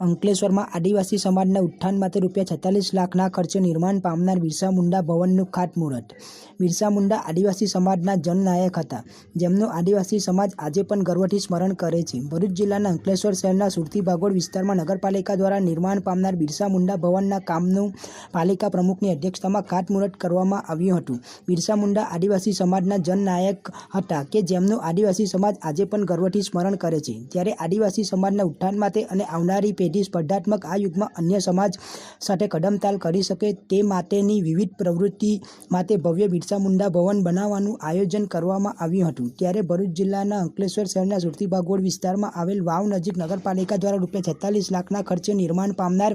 અંકલેશ્વરમાં આદિવાસી સમાજના ઉત્થાન માટે રૂપિયા છેતાલીસ લાખના ખર્ચે નિર્માણ પામનાર બિરસા મુંડા ભવનનું ખાતમુહૂર્ત. બિરસા મુંડા આદિવાસી સમાજના જનનાયક હતા. જેમનું આદિવાસી સમાજ આજે પણ ગર્વથી સ્મરણ કરે છે. ભરૂચ જિલ્લાના અંકલેશ્વર શહેરના સુરતી ભાગોળ વિસ્તારમાં નગરપાલિકા દ્વારા નિર્માણ પામનાર બિરસા મુંડા ભવનના કામનું પાલિકા પ્રમુખની અધ્યક્ષતામાં ખાતમુહૂર્ત કરવામાં આવ્યું હતું. બિરસા મુંડા આદિવાસી સમાજના જનનાયક હતા કે જેમનું આદિવાસી સમાજ આજે પણ ગર્વથી સ્મરણ કરે છે. ત્યારે આદિવાસી સમાજના ઉત્થાન માટે અને આવનારી પેઢી સ્પર્ધાત્મક આ યુગમાં અન્ય સમાજ સાથે કદમતાલ કરી શકે તે માટેની વિવિધ પ્રવૃત્તિ માટે ભવ્ય બિરસા મુંડા ભવન બનાવવાનું આયોજન કરવામાં આવ્યું હતું. ત્યારે ભરૂચ જિલ્લાના અંકલેશ્વર શહેરના સુરતી ભાગોળ વિસ્તારમાં આવેલ વાવ નજીક નગરપાલિકા દ્વારા રૂપિયા છેતાલીસ લાખના ખર્ચે નિર્માણ પામનાર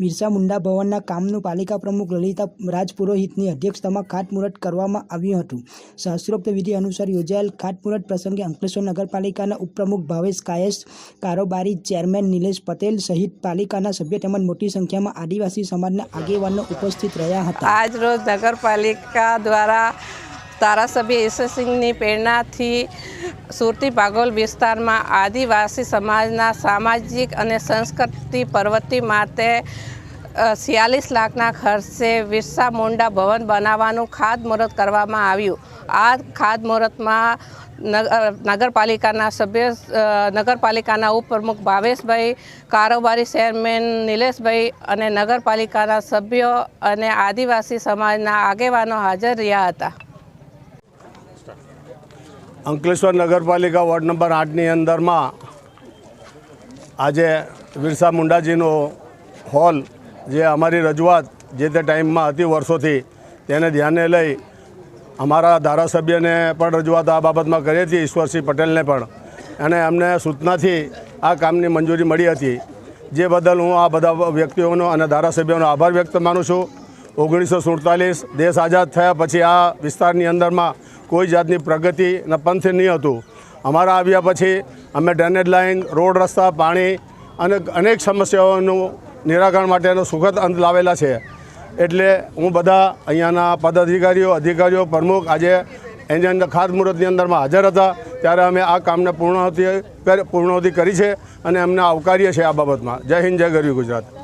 બિરસા મુંડા ભવનના કામનું પાલિકા પ્રમુખ લલિતા રાજપુરોહિતની અધ્યક્ષતામાં ખાતમુહૂર્ત કરવામાં આવ્યું હતું. શાસ્ત્રોક્ત વિધિ અનુસાર યોજાયેલ ખાતમુહૂર્ત પ્રસંગે અંકલેશ્વર નગરપાલિકાના ઉપપ્રમુખ ભાવેશ કાયસ, કારોબારી ચેરમેન નિલેશ પટેલ સહિત પાલિકાના સભ્ય તેમજ મોટી સંખ્યામાં આદિવાસી સમાજના આગેવાનો ઉપસ્થિત રહ્યા હતા. આજ રોજ નગરપાલિકા દ્વારા ધારાસભ્ય ઈશ્વરસિંહની પ્રેરણાથી સુરતી ભાગોલ વિસ્તારમાં આદિવાસી સમાજના સામાજિક અને સંસ્કૃતિ પ્રવૃત્તિ માટે છિયાલીસ લાખના ખર્ચે વિરસા મુંડા ભવન બનાવવાનું ખાતમુહૂર્ત કરવામાં આવ્યું. આ ખાતમુહૂર્તમાં નગર નગરપાલિકાના સભ્ય નગરપાલિકાના ઉપપ્રમુખ ભાવેશભાઈ, કારોબારી ચેરમેન નિલેશભાઈ અને નગરપાલિકાના સભ્યો અને આદિવાસી સમાજના આગેવાનો હાજર રહ્યા હતા. અંકલેશ્વર નગરપાલિકા વોર્ડ નંબર આઠની અંદરમાં આજે બિરસા મુંડાજીનો હોલ જે અમારી રજૂઆત જે તે ટાઈમમાં હતી વર્ષોથી તેને ધ્યાને લઈ અમારા ધારાસભ્યને પણ રજૂઆત આ બાબતમાં કરી હતી ઈશ્વરસિંહ પટેલને પણ. અને અમને સૂચનાથી આ કામની મંજૂરી મળી હતી. જે બદલ હું આ બધા વ્યક્તિઓનો અને ધારાસભ્યોનો આભાર વ્યક્ત માનું છું. ઓગણીસો સુડતાલીસ દેશ આઝાદ થયા પછી આ વિસ્તારની અંદરમાં કોઈ જાતની પ્રગતિ ને પંથ નહીં હતું. અમારા આવ્યા પછી અમે ડ્રેનેજ લાઇન, રોડ રસ્તા, પાણી અને અનેક સમસ્યાઓનું નિરાકરણ માટેનો સુખદ અંત લાવેલા છે. એટલે હું બધા અહીંયાના પદાધિકારીઓ, અધિકારીઓ પ્રમુખ આજે એની અંદર ખાતમુહૂર્તની અંદરમાં હાજર હતા. ત્યારે અમે આ કામને પૂર્ણ પૂર્ણાવતિ કરી છે અને અમને આવકારીએ છીએ આ બાબતમાં. જય હિન્દ, જય ગરવી ગુજરાત.